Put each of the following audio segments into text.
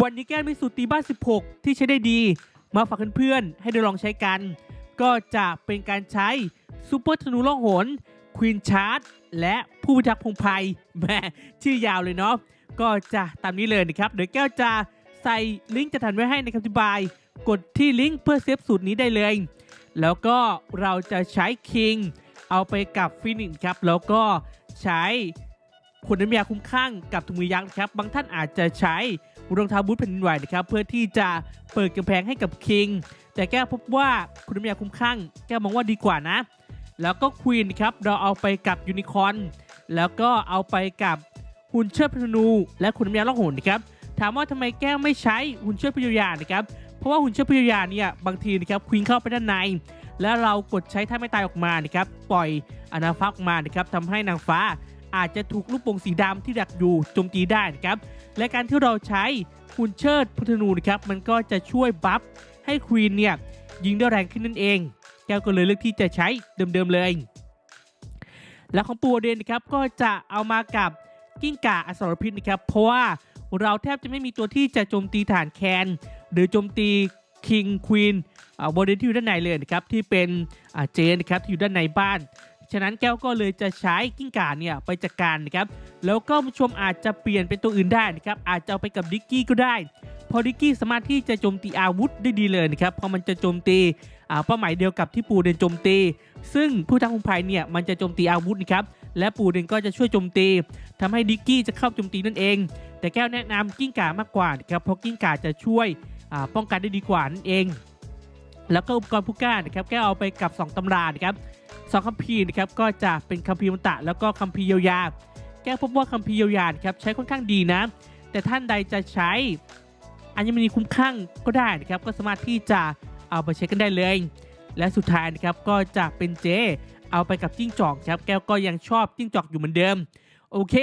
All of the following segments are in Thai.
วันนี้แก้วมีสูตรตีบ้าน 16 ที่ใช้ได้ดี มาฝากเพื่อนๆ ให้ได้ลองใช้กัน ก็จะเป็นการใช้ซูเปอร์ธนูล่องหนควีนชาร์ดและผู้พิทักษ์พงไพรแม่ชื่อยาวเลยเนาะก็จะตามนี้เลยนะครับ เดี๋ยวแก้วจะใส่ลิงก์จะทันไว้ให้ในคำอธิบาย กดที่ลิงก์เพื่อเซฟสูตรนี้ได้เลย แล้วก็เราจะใช้คิงเอาไปกับฟินิกครับ แล้วก็ใช้ผลน้ำยาคุ้มข้างกับถุงมือยักษ์ครับ บางท่านอาจจะใช้ รองเท้าบูทแผ่นดินไหวนะครับเพื่อที่จะเปิดกำแพงให้กับคิงแต่แก้วพบว่าคุณน้ำยาคุ้มข้างแก้วมองว่าดีกว่านะ แล้วก็ควีนครับเราเอาไปกับยูนิคอนแล้วก็เอาไปกับหุ่นเชิดพนู และคุณน้ำยาล่องหนนะครับถามว่าทำไมแก้วไม่ใช้หุ่นเชิดพยายานะครับเพราะว่าหุ่นเชิดพยายาเนี่ยบางทีนะครับควีนเข้าไปด้านใน แล้วเรากดใช้ท่าไม่ตายออกมานะครับปล่อยอนาฟ้าออกมานะครับทำให้นางฟ้าอาจจะถูกลูกโป่งสีดำที่ดักอยู่โจมตีได้นะครับ และการที่เราใช้หุ่นเชิดพุทธนูนะครับมันก็จะช่วยบัฟให้ควีนเนี่ยยิงได้แรงขึ้นนั่นเอง แก้วก็เลยเลือกที่จะใช้เดิมๆเลย และของปูเดนนะครับก็จะเอามากับกิ้งก่าอสรพิษนะครับเพราะว่าเราแทบจะไม่มีตัวที่จะโจมตีฐานแคนหรือโจมตีคิงควีนโบเดนที่อยู่ด้านในเลยนะครับที่เป็นเจนนะครับที่อยู่ด้านในบ้าน ฉะนั้นแก้วก็เลยจะใช้กิ้งก่าเนี่ยไปจัดการนะครับ แล้วก็ผู้ชมอาจจะเปลี่ยนเป็นตัวอื่นได้นะครับ อาจจะเอาไปกับดิกกี้ก็ได้เพราะดิกกี้สามารถที่จะโจมตีอาวุธได้ดีเลยนะครับ เพราะมันจะโจมตีอ่าเป้าหมายเดียวกับที่ปูเดนโจมตี ซึ่งผู้ทั้งคุมภัยเนี่ยมันจะโจมตีอาวุธนะครับ และปูเดนก็จะช่วยโจมตีทำให้ดิกกี้จะเข้าโจมตีนั่นเอง แต่แก้วแนะนำกิ้งก่ามากกว่านะครับ เพราะกิ้งก่าจะช่วยอ่าป้องกันได้ดีกว่านั่นเอง แล้วก็อุปกรณ์ผู้กล้านะครับแก้เอาไปกับ 2ตำรานะครับสองคัมภีร์นะครับก็จะเป็นคัมภีร์มันตะ แล้วก็คัมภีร์เยียวยา แก้พบว่าคัมภีร์เยียวยานะครับใช้ค่อนข้างดีนะ แต่ท่านใดจะใช้อัญมณีคุ้มข้างก็ได้นะครับก็สามารถที่จะเอาไปใช้กันได้เลย และสุดท้ายนะครับก็จะเป็นเจ เอาไปกับจิ้งจอกครับแก้วก็ยังชอบจิ้งจอกอยู่เหมือนเดิม โอเค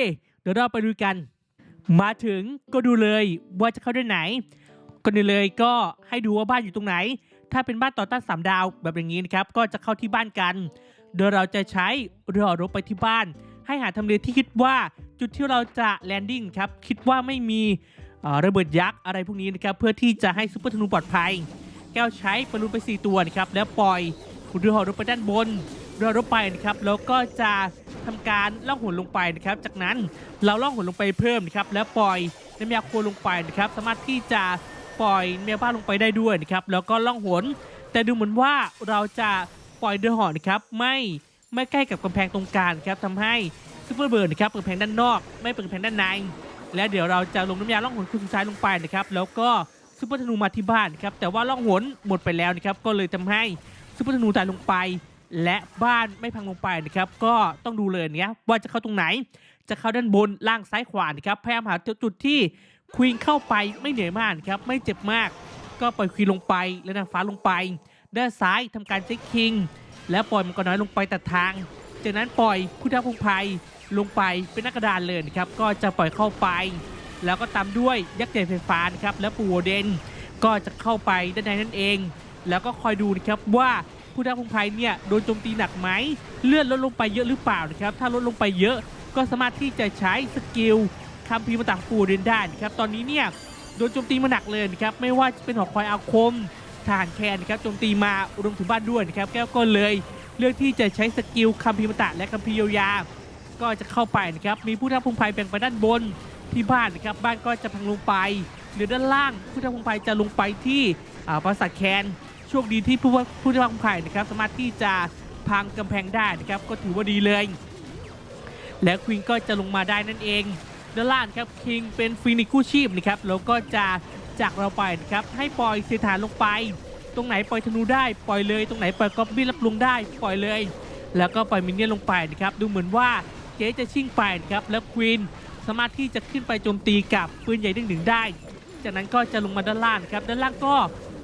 เดี๋ยวเราไปดูกัน มาถึงก็ดูเลยว่าจะเข้าได้ไหนก่อนเลยก็ให้ดูว่าบ้านอยู่ตรงไหน ถ้าเป็นบ้านต่อต้านสามดาวแบบอย่างนี้นะครับก็จะเข้าที่บ้านกัน โดยเราจะใช้เรือรบไปที่บ้าน ให้หาทำเลที่คิดว่าจุดที่เราจะแลนดิ้งครับคิดว่าไม่มีระเบิดยักษ์อะไรพวกนี้นะครับเพื่อที่จะให้ซูเปอร์ธนูปลอดภัย แก้วใช้บอลลูนไป 4 ตัวนะครับแล้วปล่อยเรือหอรบไปด้านบนเรือรบไปนะครับแล้วก็จะทำการล่องหนลงไปนะครับ จากนั้นเราล่องหนลงไปเพิ่มนะครับแล้วปล่อยน้ำยาโคลงไปนะครับสามารถที่จะ ปล่อยน้ำยบ้านลงไปได้ด้วยนะครับแล้วก็ล่องหน แต่ดูเหมือนว่าเราจะปล่อยเรือหอนะครับไม่ไม่ใกล้กับกำแพงตรงกลางครับทำให้ซูเปอร์เบิร์นนะครับเปิดแพงด้านนอก ไม่เปิดแพงด้านใน และเดี๋ยวเราจะลงน้ำยาล่องหนคืนสุดท้ายลงไปนะครับแล้วก็ซูเปอร์ธนูมาที่บ้านครับแต่ว่าล่องหนหมดไปแล้วนะครับก็เลยทำให้ซูเปอร์ธนูตายลงไป และบ้านไม่พังลงไปนะครับก็ต้องดูเลยเนี้ยว่าจะเข้าตรงไหน จะเข้าด้านบนล่างซ้ายขวานะครับพยายามหาจุดที่ ควีนเข้าไปไม่เหนื่อยมากครับไม่เจ็บมาก ก็ปล่อยควีนลงไปและนางฟ้าลงไปด้านซ้ายทำการเช็คคิง และปล่อยมังกรน้อยลงไปตัดทาง จากนั้นปล่อยผู้ท้าพงภัยลงไปเป็นนักกระดานเลยนะครับก็จะปล่อยเข้าไป แล้วก็ตามด้วยยักษ์ใหญ่ไฟฟ้านะครับและปูโอเดนก็จะเข้าไปด้านในนั่นเอง แล้วก็คอยดูนะครับว่าผู้ท้าพงภัยเนี่ยโดนโจมตีหนักไหมเลือดลดลงไปเยอะหรือเปล่านะครับถ้าลดลงไปเยอะก็สามารถที่จะใช้สกิล คัมภีมาต่างปูเดนได้นะครับตอนนี้เนี่ยโดนโจมตีมาหนักเลยนะครับไม่ว่าจะเป็นหอคอยอาคมทหารแคนนะครับโจมตีมารวมถึงบ้านด้วยนะครับแก้วก็เลยเลือกที่จะใช้สกิลคัมภีมาตะและคัมภีเยียวยา ก็จะเข้าไปนะครับมีผู้ท้าพงภัยแบ่งไปด้านบนที่บ้านนะครับบ้านก็จะพังลงไป หรือด้านล่างผู้ท้าพงภัยจะลงไปที่อ่าปราสาทแคนโชคดีที่ผู้ว่าผู้ท้าพงภัยนะครับสามารถที่จะพังกำแพงได้นะครับก็ถือว่าดีเลย และควีนก็จะลงมาได้นั่นเอง ด้านล่างครับคิงเป็นฟีนิกคู่ชีพนะครับแล้วก็จะจากเราไปนะครับให้ปล่อยเสถานลงไป ตรงไหนปล่อยธนูได้ปล่อยเลย ตรงไหนปล่อยก๊อบบี้รับลงได้ปล่อยเลย แล้วก็ปล่อยมินเนี่ยนลงไปนะครับดูเหมือนว่าเจ๊จะชิ่งไปนะครับแล้วควีนสามารถที่จะขึ้นไปโจมตีกับปืนใหญ่ดึงดึงได้ จากนั้นก็จะลงมาด้านล่างครับด้านล่างก็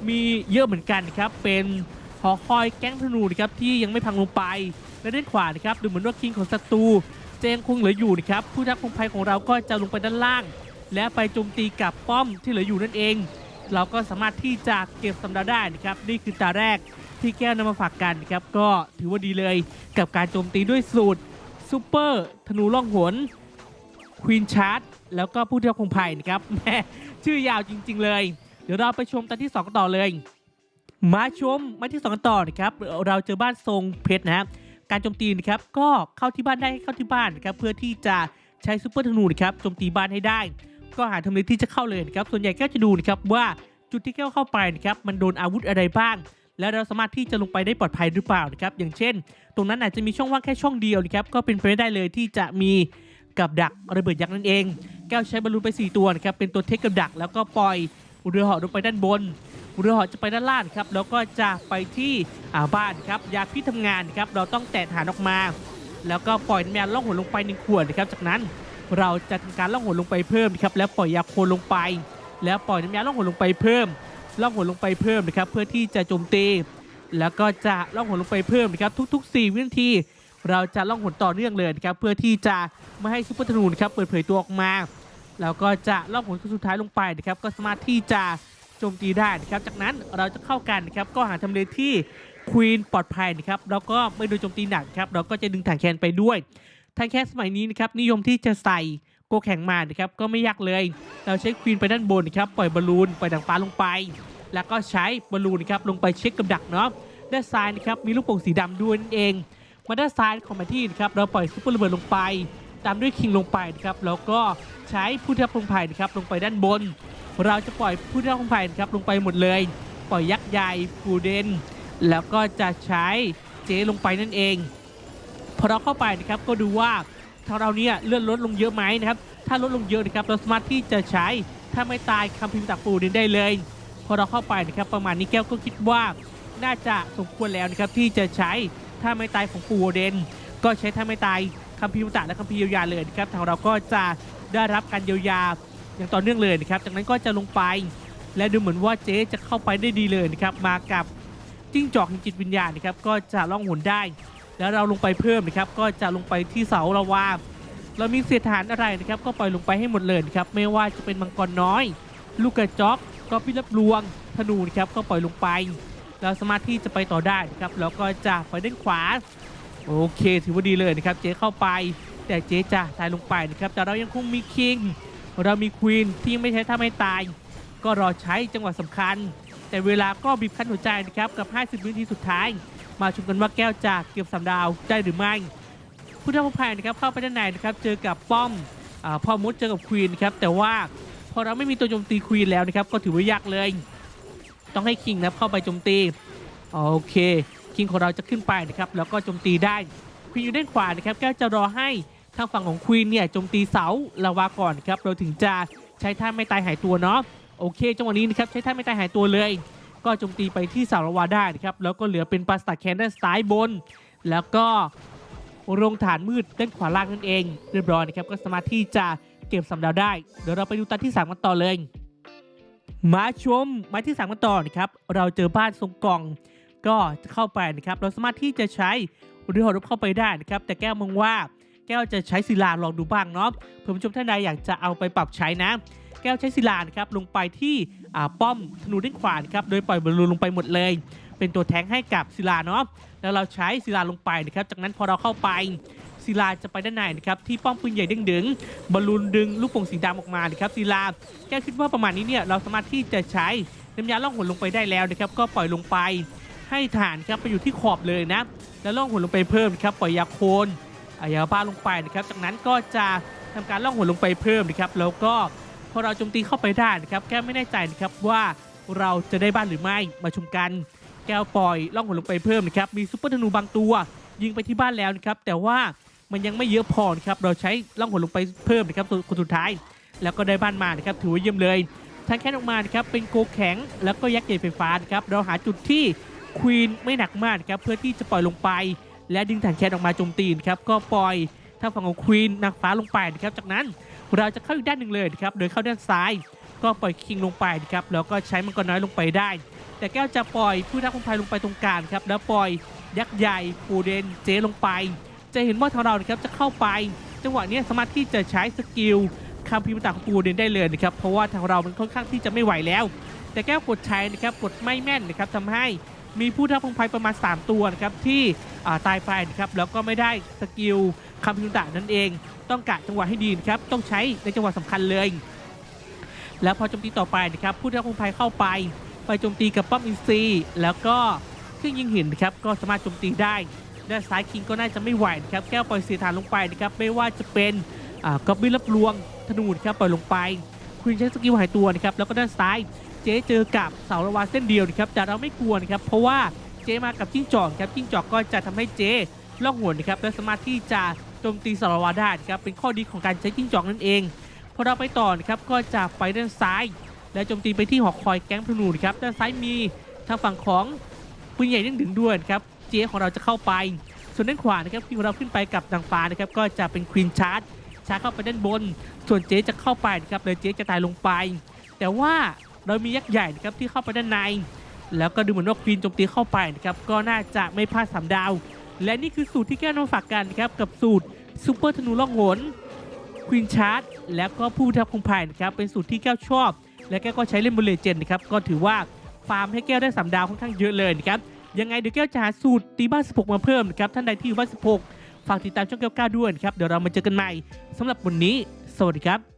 มีเยอะเหมือนกันนะครับเป็นหอคอยแก๊งธนูนะครับที่ยังไม่พังลงไปและด้านขวานะครับดูเหมือนว่าคิงของศัตรู จะยังคงเหลืออยู่นะครับผู้ทักพงภัยของเราก็จะลงไปด้านล่าง และไปโจมตีกับป้อมที่เหลืออยู่นั่นเอง เราก็สามารถที่จะเก็บสำดาได้นะครับนี่คือตาแรกที่แก้วนำมาฝากกันนะครับก็ถือว่าดีเลยกับการโจมตีด้วยสูตรซูเปอร์ธนูล่องหนควีนชาร์ดแล้วก็ผู้ที่คงภัยนะครับแม่ชื่อยาวจริง ๆ เลย เดี๋ยวเราไปชมตอนที่สองต่อเลย มาชมมาที่สองกันต่อนะครับเราเจอบ้านทรงเพชรนะครับ การโจมตีนะครับก็เข้าที่บ้านได้เข้าที่บ้านนะครับเพื่อที่จะใช้ซูเปอร์ธนูนะครับโจมตีบ้านให้ได้ ก็หาทำเลที่จะเข้าเลยนะครับส่วนใหญ่ก็จะดูนะครับว่าจุดที่แก้วเข้าไปนะครับมันโดนอาวุธอะไรบ้าง แล้วเราสามารถที่จะลงไปได้ปลอดภัยหรือเปล่านะครับอย่างเช่น ตรงนั้นอาจจะมีช่องว่างแค่ช่องเดียวนะครับก็เป็นไปไม่ได้เลยที่จะมีกับดักระเบิดยักษ์นั่นเอง แก้วใช้บอลลูนไป 4 ตัวนะครับเป็นตัวเทคกับดัก แล้วก็ปล่อยเรือเหาะลงไปด้านบน รือเหาะจะไปด้านล่างครับแล้วก็จะไปที่อาบ้านครับยาพิษทำงานครับเราต้องแตะฐานออกมา แล้วก็ปล่อยน้ำยาล่องหนลงไปหนึ่งขวดนะครับจากนั้นเราจะทำการล่องหนลงไปเพิ่มครับแล้วปล่อยยาโคลนลงไป แล้วปล่อยน้ำยาล่องหนลงไปเพิ่ม ล่องหนลงไปเพิ่มนะครับเพื่อที่จะโจมตี แล้วก็จะล่องหนลงไปเพิ่มนะครับทุก ๆ 4 วินาที เราจะล่องหนต่อเนื่องเลยนะครับเพื่อที่จะไม่ให้ซุปเปอร์ธนูนะครับเปิดเผยตัวออกมา แล้วก็จะล่องหนสุดท้ายลงไปนะครับก็สามารถที่จะ โจมตีได้นะครับ จากนั้นเราจะเข้ากันนะครับ ก็หาทำเลที่ควีนปลอดภัยนะครับ แล้วก็ไม่โดนโจมตีหนักครับ เราก็จะดึงถังแคนไปด้วยถังแคนสมัยนี้นะครับนิยมที่จะใส่โกแข็งมานะครับ ก็ไม่ยากเลย เราใช้ควีนไปด้านบนนะครับ ปล่อยบอลลูนปล่อยดังฟ้าลงไป แล้วก็ใช้บอลลูนนะครับลงไปเช็คกับดักเนาะ ด้านซ้ายนะครับมีลูกโป่งสีดำด้วยนั่นเอง มาด้านซ้ายของแผนที่นะครับ เราปล่อยซุปเปอร์ระเบิดลงไป ตามด้วยคิงลงไปนะครับ แล้วก็ใช้ผู้ทัพพงไผ่นะครับลงไปด้านบน เราจะปล่อยผู้ทัพพงไผ่นครับลงไปหมดเลย ปล่อยยักษ์ใหญ่ปูเดน แล้วก็จะใช้เจลงไปนั่นเอง พอเราเข้าไปนะครับก็ดูว่าทางเราเนี่ยเลื่อนลดลงเยอะไหมนะครับ ถ้าลดลงเยอะนะครับเราสามารถที่จะใช้ถ้าไม่ตายคำพิมพ์จากปูเดนได้เลย พอเราเข้าไปนะครับประมาณนี้แก้วก็คิดว่าน่าจะสมควรแล้วนะครับที่จะใช้ถ้าไม่ตายของปูเดน ก็ใช้ถ้าไม่ตายคัมภีร์มุตะและคัมภีร์ยาเลยนะครับทางเราก็จะได้รับการเยียวยา อย่างต่อเนื่องเลยนะครับ จากนั้นก็จะลงไป และดูเหมือนว่าเจ๊จะเข้าไปได้ดีเลยนะครับ มากับจิ้งจอกแห่งจิตวิญญาณนะครับ ก็จะล่องหนได้ แล้วเราลงไปเพิ่มนะครับ ก็จะลงไปที่เสาละวาเรามีเศษฐานอะไรนะครับ ก็ปล่อยลงไปให้หมดเลยนะครับ ไม่ว่าจะเป็นมังกรน้อย ลูกกระจอกก็พิรับลวง ธนูนะครับ ก็ปล่อยลงไป เราสามารถที่จะไปต่อได้นะครับ แล้วก็จะไปด้านขวา โอเค ถือว่าดีเลยนะครับ เจ๊เข้าไป แต่เจ๊จะตายลงไปนะครับ แต่เรายังคงมีคิง เรามีควีนที่ไม่ใช้ถ้าไม่ตาย ก็รอใช้จังหวะสำคัญ แต่เวลาก็บีบคั้นหัวใจนะครับกับ 50 วินาทีสุดท้าย มาชมกันว่าแก้วจะเก็บสามดาวได้หรือไม่ผู้ท้าผู้ภัยนะครับเข้าไปด้านในนะครับเจอกับป้อมอาพ่อมดเจอกับควีนครับแต่ว่าพอเราไม่มีตัวโจมตีควีนแล้วนะครับก็ถือว่ายากเลย ต้องให้คิงนะเข้าไปโจมตีโอเคคิงของเราจะขึ้นไปนะครับแล้วก็โจมตีได้ควีนอยู่ด้านขวานะครับแก้วจะรอให้ ทางฝั่งของควีนเนี่ยโจมตีเสาลาวาก่อนครับเราถึงจะใช้ท่าไม่ตายหายตัวเนาะโอเคจังหวะนี้นะครับใช้ท่าไม่ตายหายตัวเลย ก็โจมตีไปที่เสาลาวาได้นะครับแล้วก็เหลือเป็นปาสตาแคนด้านซ้ายบน แล้วก็โรงฐานมืดด้านขวาล่างนั่นเอง เรียบร้อยนะครับก็สามารถที่จะเก็บสำดาวได้ เดี๋ยวเราไปดูตอนที่สามกันต่อเลยมาชมมาที่สามกันต่อนะครับเราเจอบ้านทรงกล่องก็จะเข้าไปนะครับเราสามารถที่จะใช้เรือหอรบเข้าไปได้นะครับแต่แก้วมองว่า แก้วจะใช้ศิลาลองดูบ้างเนาะเพื่อนผู้ชมท่านใดอยากจะเอาไปปรับใช้นะ แก้วใช้ศิลานะครับลงไปที่ป้อมธนูด้านขวานครับโดยปล่อยบอลลูนลงไปหมดเลย เป็นตัวแทงให้กับศิลาเนาะแล้วเราใช้ศิลาลงไปนะครับจากนั้นพอเราเข้าไปศิลาจะไปด้านในนะครับที่ป้อมปืนใหญ่ดึงๆบอลลูนดึงลูกโป่งสีดำออกมานะครับศิลาแก้วคิดว่าประมาณนี้เนี่ยเราสามารถที่จะใช้น้ำยาล่องหนลงไปได้แล้วนะครับก็ปล่อยลงไปให้ฐานครับไปอยู่ที่ขอบเลยนะ แล้วล่องหนลงไปเพิ่มนะครับปล่อยยาโคน อายาบ้าลงไปนะครับ จากนั้นก็จะทำการล่องหนลงไปเพิ่มนะครับ แล้วก็พอเราโจมตีเข้าไปได้นะครับ แก้วไม่แน่ใจนะครับว่าเราจะได้บ้านหรือไม่ มาชมกัน แก้วปล่อยล่องหนลงไปเพิ่มนะครับ มีซุปเปอร์ธนูบางตัว ยิงไปที่บ้านแล้วนะครับ แต่ว่ามันยังไม่เยอะพอนะครับ เราใช้ล่องหนลงไปเพิ่มนะครับส่วคนสุดท้าย แล้วก็ได้บ้านมานะครับ ถือว่าเยี่ยมเลยทางแค่ออกมานะครับ เป็นโกแข็ง แล้วก็ยักษ์ใหญ่ไฟฟ้านะครับ เราหาจุดที่ควีนไม่หนักมากนะครับ เพื่อที่จะปล่อยลงไป และดึงถังแคนออกมาโจมตีนครับก็ปล่อยทางฝั่งของควีนนางฟ้าลงไปนะครับจากนั้นเราจะเข้าอีกด้านหนึ่งเลยนะครับโดยเข้าด้านซ้าย ก็ปล่อยคิงลงไปนะครับแล้วก็ใช้มังกรน้อยลงไปได้ แต่แก้วจะปล่อยผู้ทักคนไทยลงไปตรงกลางครับแล้วปล่อยยักษ์ใหญ่ปูเดนเจลงไป จะเห็นว่าทางเราครับจะเข้าไป จังหวะนี้สามารถที่จะใช้สกิลคำพิมพ์ต่างของปูเดนได้เลยนะครับเพราะว่าทางเรามันค่อนข้างที่จะไม่ไหวแล้ว แต่แก้วกดใช้นะครับกดไม่แม่นนะครับทำให้ มีผู้ทักพงไพประมาณ 3 ตัวนะครับที่ตายไปนะครับแล้วก็ไม่ได้สกิลคำพิมพ์ต่างนั่นเอง ต้องกะจังหวะให้ดีนะครับต้องใช้ในจังหวะสำคัญเลย แล้วพอโจมตีต่อไปนะครับผู้ที่รับคงภัยเข้าไป ไปโจมตีกับป้อมอินซีแล้วก็เครื่องยิงหินนะครับก็สามารถโจมตีได้ด้านซ้ายคิงก็น่าจะไม่ไหวนะครับแก้วปล่อยเสียฐานลงไปนะครับไม่ว่าจะเป็นกอบบินรับลวงธนูนครับปล่อยลงไป คุณใช้สกิลหายตัวนะครับแล้วก็ด้านซ้ายเจ๊เจอกับเสาระวาเส้นเดียวนะครับแต่เราไม่กลัวนะครับเพราะว่าเจ๊มากับจิ้งจอกครับจิ้งจอกก็จะทำให้เจ๊ล่องหนนะครับและสามารถที่จะโจมตีเสาระวาได้นะครับเป็นข้อดีของการใช้จิ้งจอกนั่นเองพอเราไปต่อนะครับก็จะไปด้านซ้าย และโจมตีไปที่หอคอยแก๊งธนูนะครับด้านซ้ายมีทางฝั่งของคุณใหญ่เด้งดึงด้วยนครับเจ๊ของเราจะเข้าไป ส่วนด้านขวานะครับที่ของเราขึ้นไปกับนางฟ้านะครับก็จะเป็นควีนชาร์จ ชาเข้าไปด้านบน ส่วนเจ๊จะเข้าไปนะครับเลยเจ๊จะตายลงไป แต่ว่าเรามียักษ์ใหญ่นะครับที่เข้าไปด้านใน แล้วก็ดูเหมือนว่าควีนโจมตีเข้าไปนะครับก็น่าจะไม่พลาดสามดาว และนี่คือสูตรที่แก้วนำฝากกันนะครับกับสูตรซูเปอร์ธนูล่องหนควีนชาร์จแล้วก็ผู้ทับคงภัยนะครับเป็นสูตรที่แก้วชอบ และแก้วก็ใช้เล่นบนเลเจนด์นะครับก็ถือว่าฟาร์มให้แก้วได้สามดาวค่อนข้างเยอะเลยนะครับยังไงเดี๋ยวแก้วจะหาสูตรตีบ้าน 16 มาเพิ่มนะครับท่านใดที่อยู่บ้าน 16 ฝากติดตามช่องแก้วก้าด้วยนะครับ เดี๋ยวเรามาเจอกันใหม่สำหรับวันนี้ สวัสดีครับ